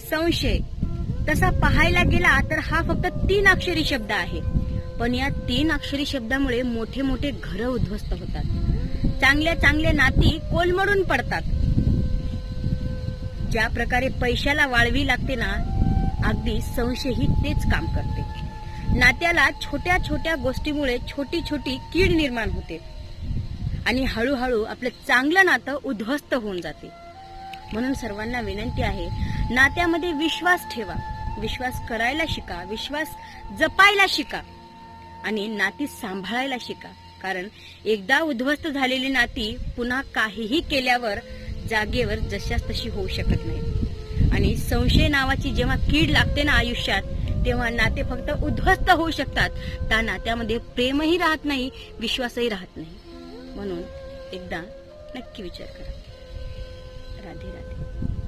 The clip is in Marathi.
संशय. तसा पाहायला गेला तर हा फक्त तीन अक्षरी शब्द आहे. पण या तीन अक्षरी शब्दामुळे मोठे मोठे घर उद्ध्वस्त होतात. चांगल्या चांगल्या नाती कोलमडून पडतात. ज्या प्रकारे पैशाला वाळवी लागते ना अगदी संशयही तेच काम करते. नात्याला छोट्या छोट्या गोष्टीमुळे छोटी छोटी कीड निर्माण होते. आणि हळूहळू आपलं चांगलं नातं उद्ध्वस्त होऊन जाते. म्हणून सर्वांना विनंती आहे नात्यामध्ये विश्वास ठेवा. विश्वास करायला शिका विश्वास जपायला शिका आणि नाती सांभाळायला शिका. कारण एकदा उद्ध्वस्त झालेली नाती पुन्हा काहीही केल्यावर जागेवर जशाच तशी होऊ शकत नाही. आणि संशय नावाची जेव्हा कीड लागते ना आयुष्यात तेव्हा नाते फक्त उद्ध्वस्त होऊ शकतात. त्या नात्यामध्ये प्रेमही राहत नाही विश्वासही राहत नाही. म्हणून एकदा नक्की विचार करा. Mirad.